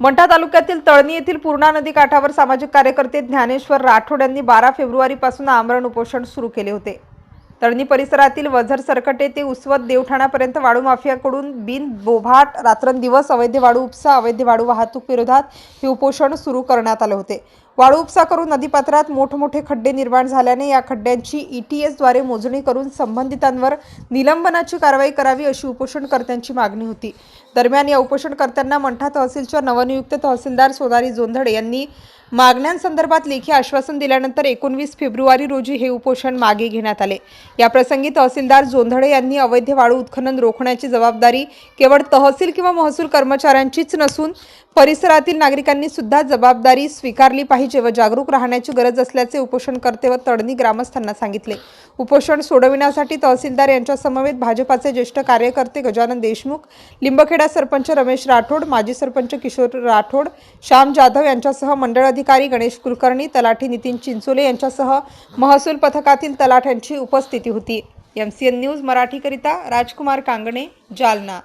मंठा तालुक्यातील तळणी येथील पूर्णा नदी काठावर सामाजिक कार्यकर्ते ज्ञानेश्वर राठोड यांनी बारा फेब्रुवारीपासून आमरण उपोषण सुरू केले होते. तळणी परिसरातील वझर सरकटे ते उसवत देवठाणापर्यंत वाळू माफियाकडून बिन बोभाट रात्रंदिवस अवैध वाळू उपसा अवैध वाळू वाहतूक विरोधात हे उपोषण सुरू करण्यात आले होते. वाळू उपसा करून नदीपात्रात मोठमोठे खड्डे निर्माण झाल्याने या खड्ड्यांची ईटीएसद्वारे मोजणी करून संबंधितांवर निलंबनाची कारवाई करावी अशी उपोषणकर्त्यांची मागणी होती. दरम्यान या उपोषणकर्त्यांना मंठा तहसीलच्या नवनियुक्त तहसीलदार सोनारी जोंधळे यांनी मागण्यांसंदर्भात लेखी आश्वासन दिल्यानंतर एकोणवीस फेब्रुवारी रोजी हे उपोषण मागे घेण्यात आले. याप्रसंगी तहसीलदार जोंधळे यांनी अवैध वाळू उत्खनन रोखण्याची जबाबदारी केवळ तहसील किंवा महसूल कर्मचाऱ्यांचीच नसून परिसरातील नागरिकांनी सुद्धा जबाबदारी स्वीकारली पाहिजे व जागरूक राहण्याची गरज असल्याचे उपोषणकर्ते व तडणी ग्रामस्थांना सांगितले. उपोषण सोडविण्यासाठी तहसीलदार यांच्या समवेत भाजपाचे ज्येष्ठ कार्यकर्ते गजानन देशमुख लिंबखेडा सरपंच रमेश राठोड माजी सरपंच किशोर राठोड श्याम जाधव यांच्यासह मंडळ अधिकारी गणेश कुलकर्णी तलाठी नितीन चिंचोले यांच्यासह महसूल पथकातील तलाठ्यांची उपस्थिती होती. एम सी एन न्यूज मराठीकरिता राजकुमार कांगणे जालना.